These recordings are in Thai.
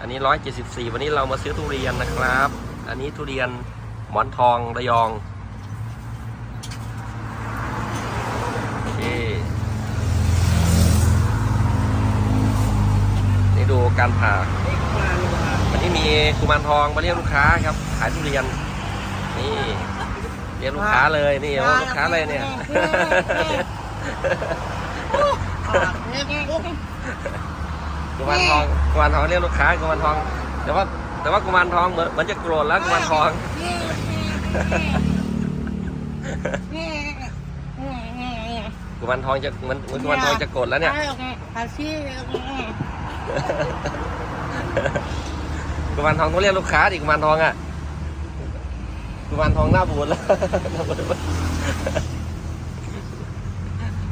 อันนี้ร้อยเจ็ดสิบสี่วันนี้เรามาซื้อทุเรียนนะครับ อันนี้ทุเรียนหมอนทองระยองโอเคนี่ดูการผ่าวันนี้มีกุมารทองมาเรียกลูกค้าครับ ขายทุเรียน นี่เรียกลูกค้าเลยนี่โอ้ลูกค้าเลยเนี่ย กุมารทองกุมารทองเรียกลูกค้ากุมารทอง แต่ว่าแต่ว่ากุมารทองเหมือนเหมือนจะโกรธแล้วกุมารทอง กุมารทองจะเหมือนเหมือนกุมารทองจะโกรธแล้วเนี่ยกุมารทองต้องเรียกลูกค้าดิกุมารทองอะกุมารทองน้าบูดแล้วหน้าบูดแล้ว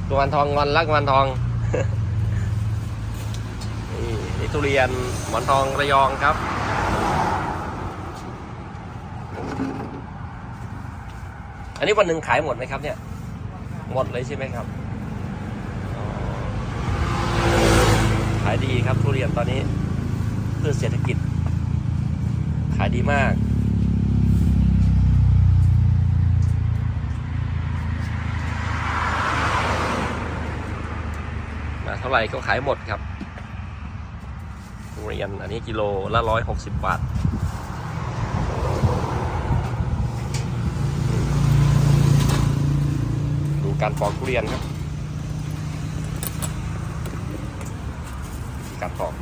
กุมารทองงอนแล้วกุมารทอง นี่ทุเรียนหมอนทองระยองครับ อันนี้วันหนึ่งขายหมดไหมครับเนี่ย หมดเลยใช่ไหมครับ ขายดีครับทุเรียนตอนนี้เพื่อเศรษฐกิจ ขายดีมากมาเท่าไหร่ก็ขายหมดครับ ทุเรียน อันนี้กิโลละร้อยหกสิบบาท ดูการปอกทุเรียนครับ การปอก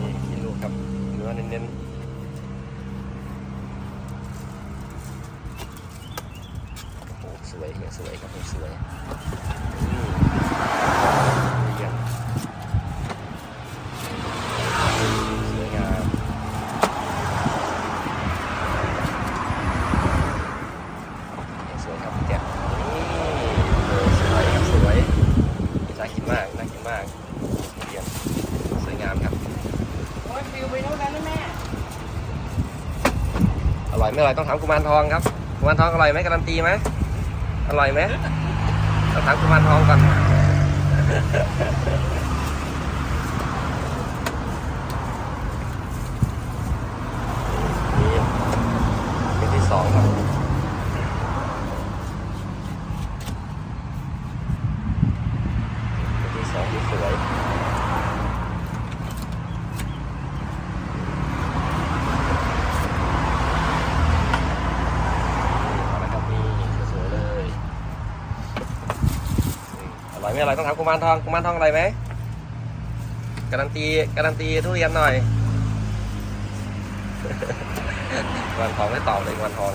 นี่กินลูกครับเนื้อเน้นๆโอ้โหสวยสวยครับสวยอืม เยี่ยสวยงามสวยครับแกะนี่สวยครับสวยน่ากินมากน่ากินมากสวยงามครับอร่อยไม่อร่อยต้องถามกุมารทองครับกุมารทองอร่อยไหมการันตีไหม อร่อยไหมเราถามกุมารทองก่อนเป็นที่สองครับเป็นที่สองที่สวย เอาละครับนี่สวยๆเลยนี่อ ร่อยไหมอร่อยต้องถามกุมารทองกุมารทองอร่อยไหมการันตีการันตีทุเรียนหน่อยกุมารทองไม่ตอบเลยกุมารทอง